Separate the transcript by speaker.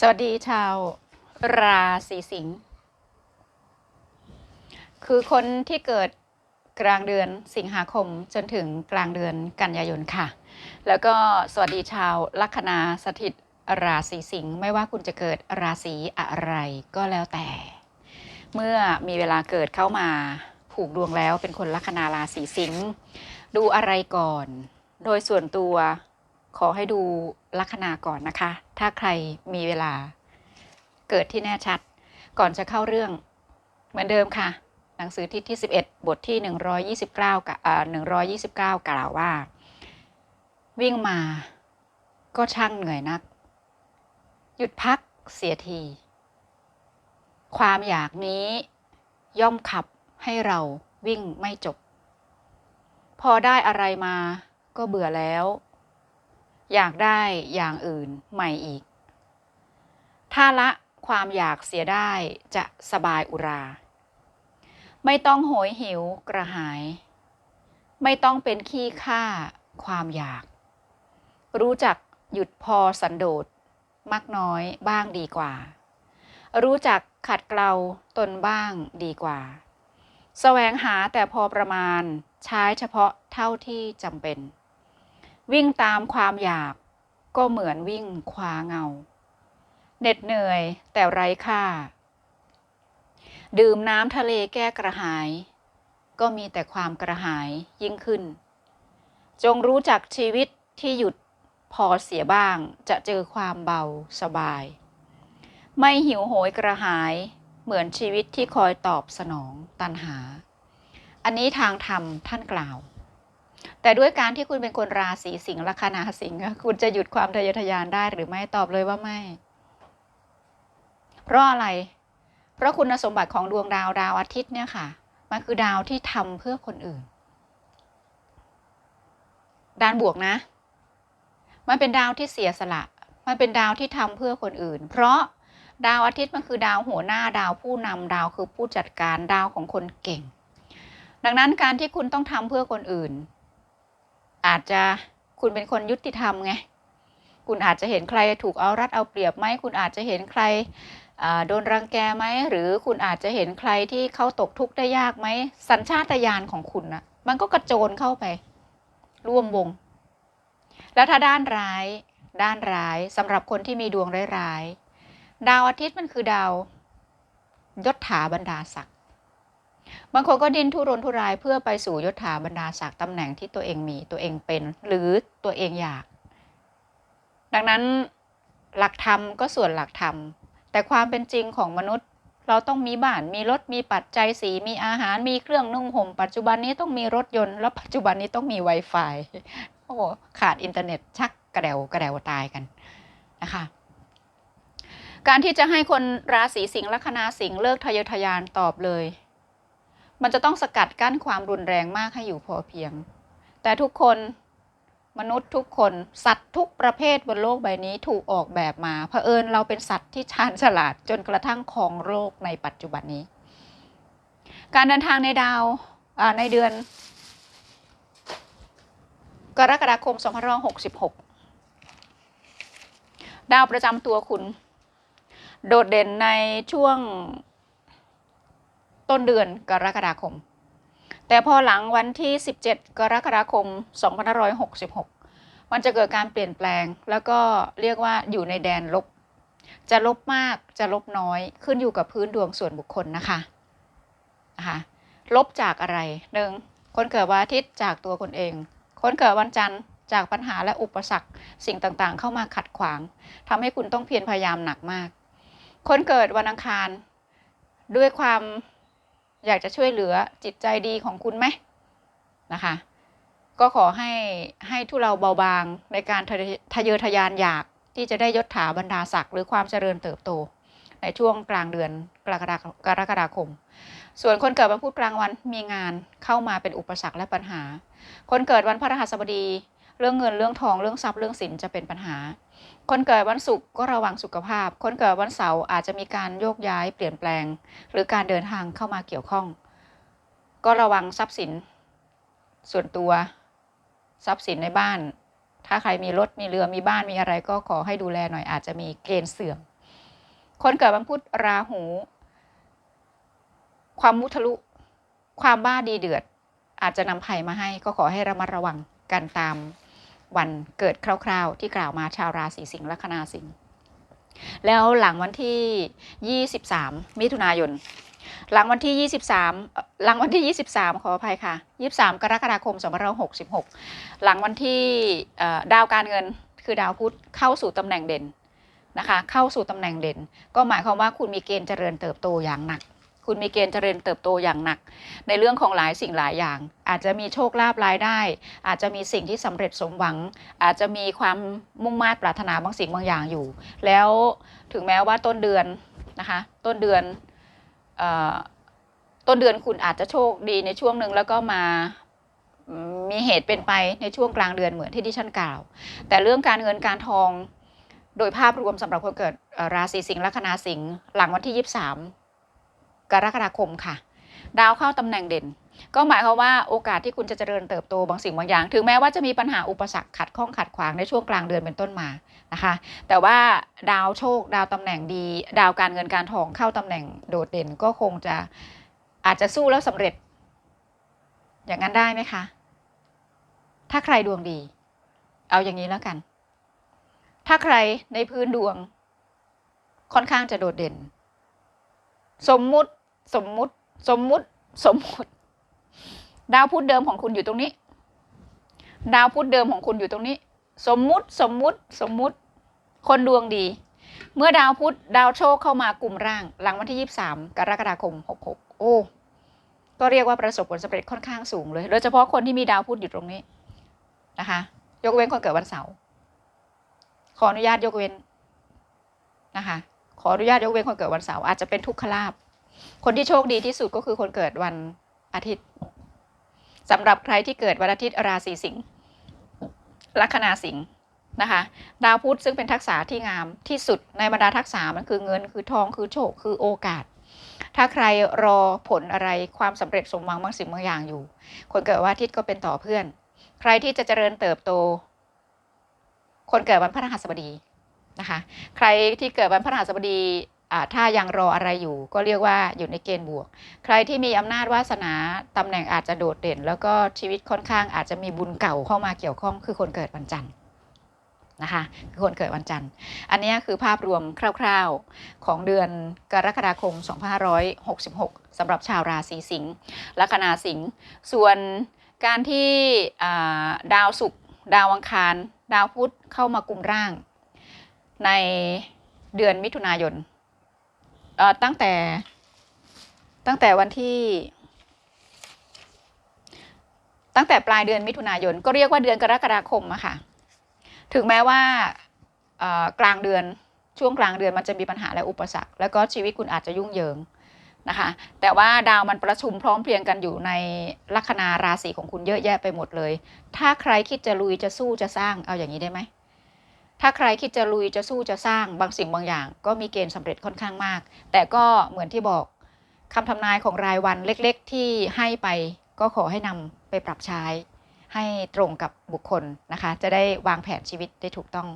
Speaker 1: สวัสดีชาวราศีสิงห์ คือคนที่เกิดกลางเดือนสิงหาคมจนถึงกลางเดือนกันยายนค่ะ แล้วก็สวัสดีชาวลัคนาสถิตราศีสิงห์ไม่ว่าคุณจะเกิดราศีอะไรก็แล้วแต่ เมื่อมีเวลาเกิดเข้ามาผูกดวงแล้วเป็นคนลัคนาราศีสิงห์ดูอะไรก่อน โดยส่วนตัว ขอให้ดูลัคนาก่อนนะคะ ถ้าใครมีเวลาเกิดที่แน่ชัด ก่อนจะเข้าเรื่องเหมือนเดิมค่ะ หนังสือที่ที่ 11 บทที่ 129กับอ่า129 กล่าวว่า วิ่งมาก็ช่างเหนื่อยนัก หยุดพักเสียที ความอยากนี้ย่อมขับให้เราวิ่งไม่จบ พอได้อะไรมาก็เบื่อแล้ว อยากได้อย่างอื่นใหม่อีก ถ้าละความอยากเสียได้จะสบายอุรา ไม่ต้องโหยหิวกระหาย ไม่ต้องเป็นขี้ข้าความอยาก รู้จักหยุดพอสันโดษมักน้อยบ้างดีกว่า รู้จักขัดเกลาตนบ้างดีกว่าแสวงหาแต่พอประมาณใช้เฉพาะเท่าที่จำเป็น วิ่งตามความอยาก ก็เหมือนวิ่งคว้าเงา เหน็ดเหนื่อยแต่ไร้ค่า ดื่มน้ำทะเลแก้กระหาย ก็มีแต่ความกระหายยิ่งขึ้น จงรู้จักชีวิตที่หยุดพอเสียบ้างจะเจอความเบาสบาย ไม่หิวโหยกระหายเหมือนชีวิตที่คอยตอบสนองตันหา อันนี้ทางธรรมท่านกล่าว แต่ด้วยการที่คุณเป็นคนราศีสิงห์ลัคนาสิงห์คุณจะหยุดความทะเยอทะยานได้หรือไม่ตอบเลยว่าไม่ เพราะอะไร เพราะคุณสมบัติของดวงดาวดาวอาทิตย์เนี่ยค่ะ มันคือดาวที่ทำเพื่อคนอื่น ด้านบวกนะ มันเป็นดาวที่เสียสละ มันเป็นดาวที่ทำเพื่อคนอื่น เพราะดาวอาทิตย์มันคือดาวหัวหน้าดาวผู้นำดาวคือผู้จัดการดาวของคนเก่ง ดังนั้นการที่คุณต้องทำเพื่อคนอื่น อาจจะคุณเป็นคนยุติธรรมไง คุณอาจจะเห็นใครถูกเอารัดเอาเปรียบไหม คุณอาจจะเห็นใครโดนรังแกไหม หรือคุณอาจจะเห็นใครที่เขาตกทุกข์ได้ยากไหม สัญชาตญาณของคุณนะมันก็กระโจนเข้าไป ร่วมวง แล้วถ้าด้านร้าย ด้านร้ายสำหรับคนที่มีดวงร้ายๆดาวอาทิตย์มันคือดาวยศถาบรรดาศักดิ์ บางคนก็ดิ้นทุรนทุรายเพื่อไปสู่ยศถาบรรดาศักดิ์ตำแหน่งที่ตัวเองมีตัวเองเป็นหรือตัวเองอยาก ดังนั้นหลักธรรมก็ส่วนหลักธรรม แต่ความเป็นจริงของมนุษย์ เราต้องมีบ้านมีรถมีปัจจัยสีมีอาหารมีเครื่องนุ่งห่ม ปัจจุบันนี้ต้องมีรถยนต์ แล้วปัจจุบันนี้ต้องมี Wi-Fi โอ้ขาดอินเทอร์เน็ตชักกระเดวกระเดวตายกันนะคะการที่จะให้คนราศีสิงห์ลัคนาสิงห์เลิกทะเยอทะยานตอบเลย มันจะต้องสกัดกั้นความรุนแรงมากให้อยู่พอเพียง แต่ทุกคนมนุษย์ทุกคนสัตว์ทุกประเภทบนโลกใบนี้ถูกออกแบบมาเผอิญเราเป็นสัตว์ที่ชาญฉลาดจนกระทั่งครองโลกในปัจจุบันนี้ การเดินทางในดาวในเดือน กรกฎาคม 2566 ดาวประจำตัวคุณ โดดเด่นในช่วง ต้นเดือนกรกฎาคม แต่พอหลังวันที่ 17 กรกฎาคม 2566 มันจะเกิดการเปลี่ยนแปลง แล้วก็เรียกว่าอยู่ในแดนลบ จะลบมากจะลบน้อยขึ้นอยู่กับพื้นดวงส่วนบุคคลนะคะนะคะลบจากอะไรหนึ่งคนเกิดวันอาทิตย์จากตัวคนเอง คนเกิดวันจันทร์จากปัญหาและอุปสรรคสิ่งต่างๆ เข้ามาขัดขวางทำให้คุณต้องเพียรพยายามหนักมาก คนเกิดวันอังคารด้วยความ อยากจะช่วยเหลือจิตใจดีของคุณไหมนะคะ ก็ขอให้ให้ทุเราเบาบางในการทะเยอทะยานอยากที่จะได้ยศถาบรรดาศักดิ์หรือความเจริญเติบโต ในช่วงกลางเดือนกรกฎากรกฎาคม ส่วนคนเกิดวันพุธกลางวันมีงานเข้ามาเป็นอุปสรรคและปัญหา คนเกิดวันพฤหัสบดี เรื่องเงินเรื่องทองเรื่องทรัพย์เรื่องสินจะเป็นปัญหา คนเกิดวันศุกร์ก็ระวังสุขภาพ คนเกิดวันเสาร์อาจจะมีการโยกย้ายเปลี่ยนแปลง หรือการเดินทางเข้ามาเกี่ยวข้อง ก็ระวังทรัพย์สิน ส่วนตัวทรัพย์สินในบ้าน ถ้าใครมีรถมีเรือมีบ้านมีอะไรก็ขอให้ดูแลหน่อยอาจจะมีเกณฑ์เสื่อม คนเกิดวันพุธราหู ความมุทะลุ ความบ้าดีเดือด อาจจะนำภัยมาให้ก็ขอให้ระมัดระวังกันตาม วันเกิดคร่าวๆ ที่กล่าวมาชาวราศีสิงห์ลัคนาสิงห์แล้วหลังวันที่ 23 มิถุนายน หลังวันที่ 23 หลังวันที่ 23 ขออภัยค่ะ 23 กรกฎาคม 2566 หลังวันที่ดาวการเงินคือดาวพุธเข้าสู่ตำแหน่งเด่นนะคะ เข้าสู่ตำแหน่งเด่น ก็หมายความว่าคุณมีเกณฑ์เจริญเติบโตอย่างหนัก คุณมีเกณฑ์เจริญเติบโตอย่างหนัก ในเรื่องของหลายสิ่งหลายอย่าง อาจจะมีโชคลาภรายได้ อาจจะมีสิ่งที่สำเร็จสมหวัง อาจจะมีความมุ่งมา่ปรารถนาบางสิ่งบางอย่างอยู่ แล้วถึงแม้ว่าต้นเดือนนะคะต้นเดือนอต้นเดือนคุณอาจจะโชคดีในช่วงหนึ่งแล้วก็มามีเหตุเป็นไปในช่วงกลางเดือนเหมือนที่ดิฉันกล่าว แต่เรื่องการเงินการทองโดยภาพรวมสำหรับคนเกิดราศีสิงห์ลัคนาสิงห์หลังวันที่ 23 กรกฎาคมค่ะ ดาวเข้าตำแหน่งเด่น ก็หมายความว่าโอกาสที่คุณจะเจริญเติบโตบางสิ่งบางอย่าง ถึงแม้ว่าจะมีปัญหาอุปสรรคขัดข้องขัดขวางในช่วงกลางเดือนเป็นต้นมานะคะ แต่ว่าดาวโชค ดาวตำแหน่งดี ดาวการเงินการทองเข้าตำแหน่งโดดเด่นก็คงจะอาจจะสู้แล้วสำเร็จ อย่างนั้นได้ไหมคะ ถ้าใครดวงดี เอาอย่างนี้แล้วกัน ถ้าใครในพื้นดวงค่อนข้างจะโดดเด่น สมมุติ สมมุติ สมมุติ สมมุติ ดาวพุธเดิมของคุณอยู่ตรงนี้ ดาวพุธเดิมของคุณอยู่ตรงนี้ สมมุติ สมมุติ สมมุติ คนดวงดี เมื่อดาวพุธดาวโชคเข้ามากลุ่มร่าง หลังวันที่ 23 กรกฎาคม 66 โอ้ ก็เรียกว่าประสบผลสำเร็จค่อนข้างสูงเลย โดยเฉพาะคนที่มีดาวพุธอยู่ตรงนี้นะคะ ยกเว้นคนเกิดวันเสาร์ ขออนุญาตยกเว้นนะคะ ขออนุญาตยกเว้นคนเกิดวันเสาร์อาจจะเป็นทุกขลาภ คนที่โชคดีที่สุดก็คือคนเกิดวันอาทิตย์สำหรับใครที่เกิดวันอาทิตย์ราศีสิงห์ลัคนาสิงห์นะคะดาวพุธซึ่งเป็นทักษะที่งามที่สุดในบรรดาทักษะมันคือเงินคือทองคือโชคคือโอกาส ถ้าใครรอผลอะไรความสำเร็จสมหวังบางสิ่งบางอย่างอยู่ คนเกิดวันอาทิตย์ก็เป็นต่อเพื่อน ใครที่จะเจริญเติบโต คนเกิดวันพฤหัสบดีนะคะ ใครที่เกิดวันพฤหัสบดี ถ้ายังรออะไรอยู่ ก็เรียกว่าอยู่ในเกณฑ์บวก ใครที่มีอำนาจวาสนาตำแหน่งอาจจะโดดเด่น แล้วก็ชีวิตค่อนข้างอาจจะมีบุญเก่าเข้ามาเกี่ยวข้องคือคนเกิดวันจันทร์นะคะคือคนเกิดวันจันทร์ อันนี้คือภาพรวมคร่าวๆของเดือนกรกฎาคม 2566สำหรับชาวราศีสิงห์ลัคนาสิงห์ส่วนการที่ดาวศุกร์ดาวอังคาร ดาวพุธเข้ามากลุ่มร่าง ในเดือนมิถุนายน ตั้งแต่ ตั้งแต่วันที่ ตั้งแต่ปลายเดือนมิถุนายน ก็เรียกว่าเดือนกรกฎาคมอะค่ะ ถึงแม้ว่ากลางเดือนช่วงกลางเดือนมันจะมีปัญหาและอุปสรรค แล้วก็ชีวิตคุณอาจจะยุ่งเหยิงนะคะ แต่ว่าดาวมันประชุมพร้อมเพรียงกันอยู่ในลัคนาราศีของคุณเยอะแยะไปหมดเลย ถ้าใครคิดจะลุยจะสู้จะสร้างเอาอย่างนี้ได้ไหม ถ้าใครคิดจะลุยจะสู้จะสร้างบางสิ่งบางอย่าง ก็มีเกณฑ์สำเร็จค่อนข้างมาก แต่ก็เหมือนที่บอกคำทำนายของรายวันเล็กๆ ที่ให้ไปก็ขอให้นำไปปรับใช้ ให้ตรงกับบุคคลนะคะ จะได้วางแผนชีวิตได้ถูกต้อง